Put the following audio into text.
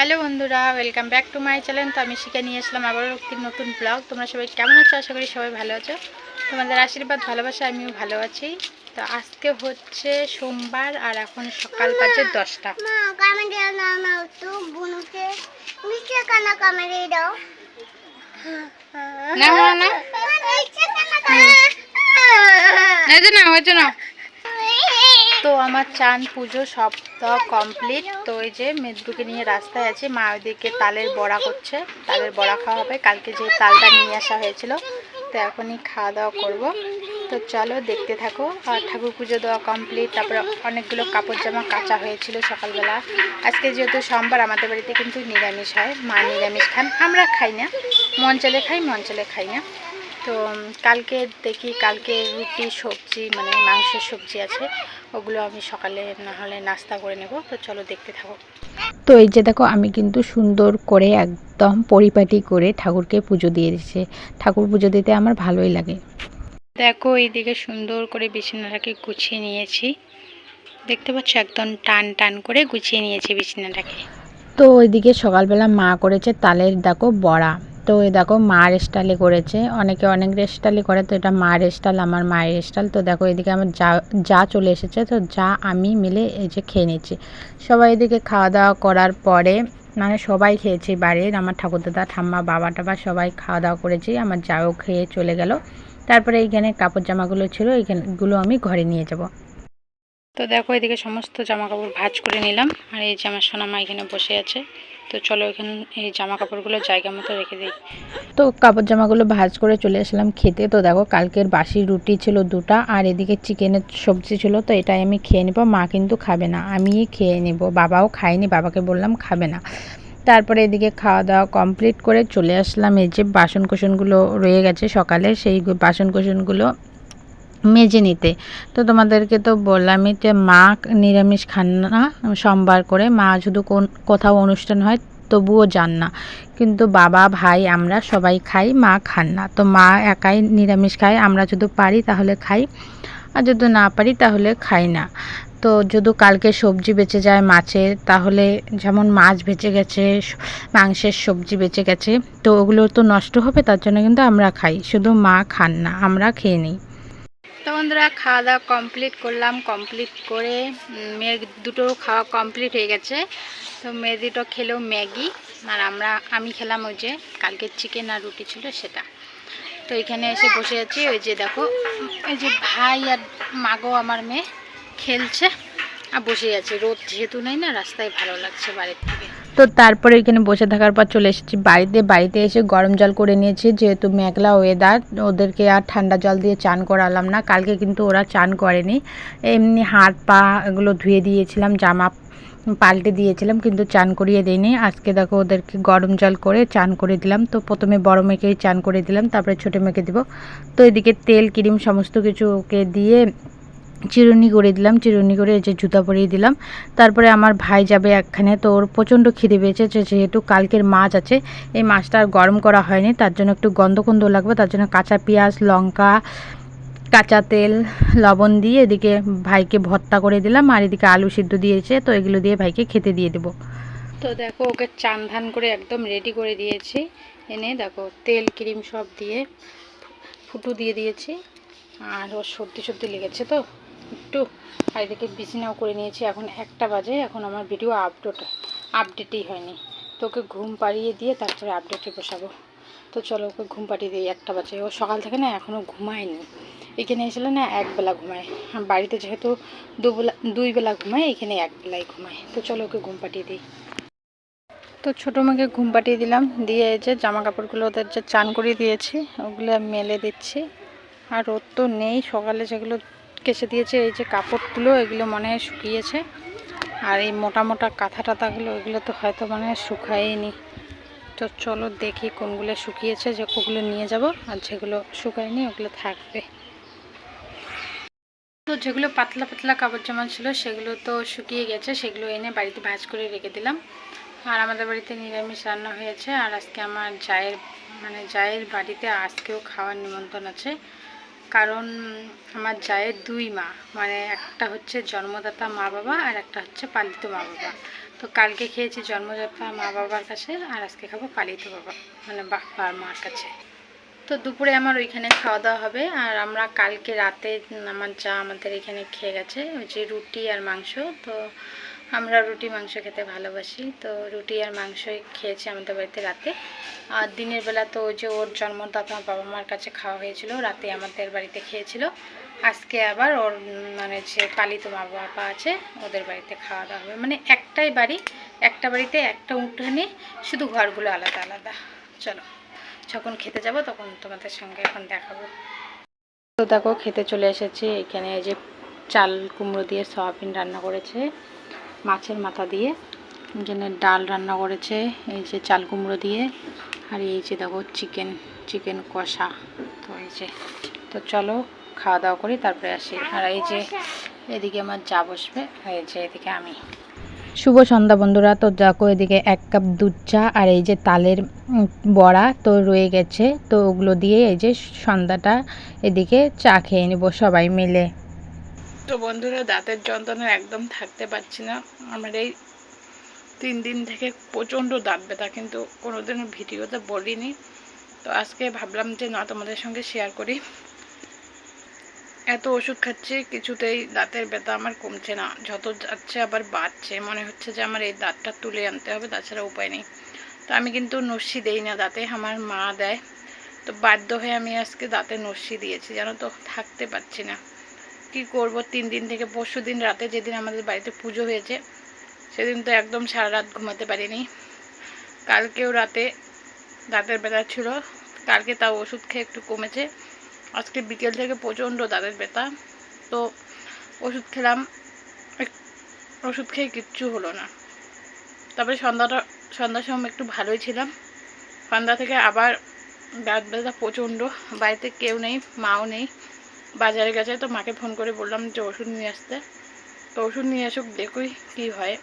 Hello বন্ধুরা welcome back to my channel. তো আমি শিখে নিয়ে আসলাম আবারও একটি নতুন ব্লগ। তোমরা সবাই কেমন আছো? আশা করি সবাই ভালো আছো। তোমাদের আশীর্বাদ ভালোবাসা আমিও ভালো আছি। তো আজকে হচ্ছে সোমবার আর এখন সকাল বাজে দশটা। না না না হয়েছে না। তো আমার চান পুজো সব তো কমপ্লিট তো এই যে মেদুকে নিয়ে রাস্তায় আছে, মা ওইদিকে তালের বড়া করছে, তালের বড়া খাওয়া হবে। কালকে যে তালটা নিয়ে আসা হয়েছিল, তো এখনই খাওয়া দাওয়া করব। তো চলো দেখতে থাকো। আর ঠাকুর পুজো দেওয়া কমপ্লিট তারপরে অনেকগুলো কাপড় জামা কাঁচা হয়েছিল সকালবেলা। আজকে যেহেতু সোমবার, আমাদের বাড়িতে কিন্তু নিরামিষ হয়। মা নিরামিষ খান, আমরা খাই না। মন চলে খাই, মন চলে খাই না। তো কালকে দেখি কালকে রুটি সবজি মানে মাংসের সবজি আছে ওগুলো আমি সকালে না হলে নাস্তা করে নেব তো চলো দেখতে থাকো। তো এই যে দেখো আমি কিন্তু সুন্দর করে একদম পরিপাটি করে ঠাকুরকে পুজো দিয়ে দিচ্ছে ঠাকুর পুজো দিতে আমার ভালোই লাগে। দেখো এইদিকে সুন্দর করে বিছানাটাকে গুছিয়ে নিয়েছি। দেখতে পাচ্ছ একদম টান টান করে গুছিয়ে নিয়েছি বিছানাটাকে। তো ওইদিকে সকালবেলা মা করেছে তালের দেখো বড়া। তো এই দেখো মার স্টাইলে করেছে। অনেকে অনেক স্টাইলে করে, তো এটা মার স্টাইল আমার মায়ের স্টাইল তো দেখো এদিকে আমার যা যা চলে এসেছে, তো যা আমি মিলে এই যে খেয়ে নিচ্ছি। সবাই এদিকে খাওয়া দাওয়া করার পরে মানে সবাই খেয়েছি বাড়ির আমার ঠাকুরদাদা, ঠাম্মা, বাবা, টাবা সবাই খাওয়া দাওয়া করেছি, আমার যাও খেয়ে চলে গেল। তারপরে এইখানে কাপড় জামাগুলো ছিল, এইখানগুলো আমি ঘরে নিয়ে যাব। তো দেখো এদিকে সমস্ত জামা কাপড় ভাঁজ করে নিলাম, আর এই যে আমার সোনামা এখানে বসে আছে। তো চলো এখানে এই জামা কাপড়গুলো জায়গা মতো রেখে দিই। তো কাপড় জামাগুলো ভাজ করে চলে আসলাম খেতে। তো দেখো কালকের বাসি রুটি ছিল দুটা আর এদিকে চিকেনের সবজি ছিল, তো এটাই আমি খেয়ে নেব। মা কিন্তু খাবে না আমি খেয়ে নেব। বাবাও খায়নি, বাবাকে বললাম খাবে না। তারপরে এদিকে খাওয়া দাওয়া কমপ্লিট করে চলে আসলাম। এই যে বাসন কোসনগুলো রয়ে গেছে সকালে, সেই বাসন কোসনগুলো মেজে নিতে। তো তোমাদেরকে তো বললামই যে মা নিরামিষ খান না, সোমবার করে। মা শুধু কোন, কোথাও অনুষ্ঠান হয়, তবুও যান না। কিন্তু বাবা, ভাই আমরা সবাই খাই, মা খান না। তো মা একাই নিরামিষ খায়, আমরা যদি পারি তাহলে খাই। আর যদি না পারি তাহলে খাই না। তো যদি কালকে সবজি বেঁচে যায় মাছের তাহলে যেমন মাছ বেঁচে গেছে, মাংসের সবজি বেঁচে গেছে, তো ওগুলো তো নষ্ট হবে, তার জন্য কিন্তু আমরা খাই। শুধু মা খান না, আমরা খেয়ে নিই। তো বন্ধুরা, খাওয়া দাওয়া কমপ্লিট করলাম। কমপ্লিট করে মেয়ের দুটো খাওয়া কমপ্লিট হয়ে গেছে। তো মেয়ে দুটো খেলো ম্যাগি, আর আমরা, আমি খেলাম ওই যে কালকের চিকেন আর রুটি ছিল সেটা। তো এখানে এসে বসে আছি, ওই যে দেখো, ওই যে ভাই আর মাগো আমার মেয়ে খেলছে। আর বসে আছে, রোদ যেহেতু নেই না, রাস্তায় ভালো লাগছে বাড়ির থেকে। তো তারপরে এখানে বসে থাকার পর চলে এসেছি বাড়িতে। বাড়িতে এসে গরম জল করে নিয়েছি, যেহেতু মেঘলা ওয়েদার ওদেরকে আর ঠান্ডা জল দিয়ে চান করালাম না। কালকে কিন্তু ওরা চান করেনি। এমনি হাত পা এগুলো ধুয়ে দিয়েছিলাম, জামা পাল্টে দিয়েছিলাম, কিন্তু চান করিয়ে দিইনি। আজকে দেখো ওদেরকে গরম জল করে চান করে দিলাম। তো প্রথমে বড় মেয়েকেই চান করে দিলাম, তারপরে ছোটো মেয়েকে দিব। তো এদিকে তেল, ক্রিম, সমস্ত কিছু ওকে দিয়ে চিরুনি করে দিলাম, চিরুনি করে যে জুতা পরিয়ে দিলাম। তারপরে আমার ভাই যাবে একখানে, তো ওর প্রচণ্ড খিদে পেয়েছে যেহেতু কালকের মাছ আছে, এই মাছটা আর গরম করা হয়নি, তার জন্য একটু গন্ধ গন্ধ লাগবে, তার জন্য কাঁচা পেঁয়াজ, লঙ্কা, কাঁচা তেল, লবণ দিয়ে এদিকে ভাইকে ভর্তা করে দিলাম, আর এদিকে আলু সিদ্ধ দিয়েছে, তো এগুলো দিয়ে ভাইকে খেতে দিয়ে দেবো। তো দেখো, ওকে চান ধান করে একদম রেডি করে দিয়েছি, এনে দেখো, তেল, ক্রিম সব দিয়ে ফুটু দিয়ে দিয়েছি, আর ওর সর্দি সর্দি লেগেছে তো? একটু এদিকে বিছানাও করে নিয়েছি। এখন একটা বাজে, এখন আমার ভিডিও আপলোড আপডেটই হয়নি। তো ওকে ঘুম পাড়িয়ে দিয়ে তারপরে আপডেটে বসাবো। তো চলো ওকে ঘুম পাড়িয়ে দিই, একটা বাজে। ও সকাল থেকে না এখনও ঘুমায়নি। এখানে এসলে না একবেলা ঘুমায়। বাড়িতে যেহেতু দুবেলা দুই বেলা ঘুমায়, এখানে এক বেলায় ঘুমায়। তো চলো ওকে ঘুম পাঠিয়ে দিই। তো ছোটো মেয়েকে ঘুম পাঠিয়ে দিলাম। দিয়ে যে জামা কাপড়গুলো ওদের যে চান করিয়ে দিয়েছি, ওগুলো মেলে দিচ্ছি। আর রোদ তো নেই, সকালে যেগুলো কেচে দিয়েছে, এই যে কাপড়গুলো, এগুলো মনে শুকিয়েছে। আর এই মোটা মোটা কাঁথা টাথাগুলো, এগুলো তো হয়তো মানে শুকায়নি। তো চলো দেখি কোনগুলো শুকিয়েছে, যে ওগুলো নিয়ে যাব, আর যেগুলো শুকায়নি ওগুলো থাকবে। তো যেগুলো পাতলা পাতলা কাপড় জামা ছিল, সেগুলো তো শুকিয়ে গেছে, সেগুলো এনে বাড়িতে ভাজ করে রেখে দিলাম। আর আমাদের বাড়িতে নিরামিষ রান্না হয়েছে, আর আজকে আমার জায়ের মানে জায়ের বাড়িতে আজকেও খাওয়ার নিমন্ত্রণ আছে। কারণ আমার জায়ের দুই মা। মানে একটা হচ্ছে জন্মদাতা মা বাবা আর একটা হচ্ছে পালিত মা বাবা। তো কালকে খেয়েছি জন্মদাতা মা বাবার কাছে আর আজকে খাব পালিত বাবা মানে বাবার মার কাছে। তো দুপুরে আমার ওইখানে খাওয়া দাওয়া হবে আর আমরা কালকে রাতে আমার যা আমাদের এখানে খেয়ে গেছে, ওই যে রুটি আর মাংস। তো আমরা রুটি, মাংস খেতে ভালোবাসি। তো রুটি আর মাংসই খেয়েছি আমাদের বাড়িতে রাতে। আর দিনের বেলা তো ওই যে ওর জন্মদাতা বাবা মার কাছে খাওয়া হয়েছিল। রাতে আমাদের বাড়িতে খেয়েছিল। আজকে আবার ওর মানে যে পালিত মা বাবা আছে, ওদের বাড়িতে খাওয়া দাওয়া হবে। মানে একটাই বাড়ি, একটা বাড়িতে একটা উঠানে শুধু ঘরগুলো আলাদা আলাদা। চলো, যখন খেতে যাব তখন তোমাদের সঙ্গে এখন দেখাবো। তো দেখো, খেতে চলে এসেছি। এখানে এই যে চাল কুমড়ো দিয়ে সয়াবিন রান্না করেছে। মাছের মাথা দিয়ে। এখানে ডাল রান্না করেছে, এই যে চাল কুমড়ো দিয়ে, আর এই যে দেখো চিকেন চিকেন কষা। তো এই যে, তো চলো খাওয়া দাওয়া করি, তারপরে আসি। আর এই যে এদিকে আমার যা বসবে, এই যে এদিকে আমি। শুভ সন্ধ্যা বন্ধুরা, তো দেখো এদিকে এক কাপ দুধ চা আর এই যে তালের বড়া তো রয়ে গেছে। তো ওগুলো দিয়ে এই যে সন্ধ্যাটা এদিকে চা খেয়ে নেব সবাই মিলে। তো বন্ধুরা, দাঁতের যন্ত্রণা একদম থাকতে পারছি না। আমার এই তিন দিন থেকে প্রচণ্ড দাঁত ব্যথা, কিন্তু কোনো কোনোদিনও ভিডিওতে বলিনি। তো আজকে ভাবলাম যে, না, তোমাদের সঙ্গে শেয়ার করি। এত ওষুধ খাচ্ছি, কিছুতেই দাঁতের ব্যথা আমার কমছে না। যত যাচ্ছে আবার বাড়ছে। মনে হচ্ছে যে, আমার এই দাঁতটা তুলে আনতে হবে, তাছাড়া উপায় নেই। তো আমি কিন্তু নস্যি দেই না দাঁতে, আমার মা দেয়। তো বাধ্য হয়ে আমি আজকে দাঁতে নস্যি দিয়েছি, জানো তো, থাকতে পারছি না। কি করব তিন দিন থেকে পরশু দিন রাতে যেদিন আমাদের বাড়িতে পুজো হয়েছে, সেদিন তো একদম সারা রাত ঘুমাতে পারিনি। কালকেও রাতে দাঁতের ব্যথা ছিল, কালকে তাও ওষুধ খেয়ে একটু কমেছে। আজকে বিকেল থেকে প্রচণ্ড দাঁতের ব্যথা, তো ওষুধ খেলাম ওষুধ খেয়ে কিচ্ছু হলো না। তারপরে সন্ধ্যাটা, সন্ধ্যার সময় একটু ভালোই ছিলাম। সন্ধ্যা থেকে আবার দাঁত ব্যথা প্রচণ্ড, বাড়িতে কেউ নেই, মাও নেই। বাজারে গেছে, তো মাকে ফোন করে বললাম যে ওষুধ নিয়ে আসতে। তো ওষুধ নিয়ে আসুক, দেখুই কী হয়।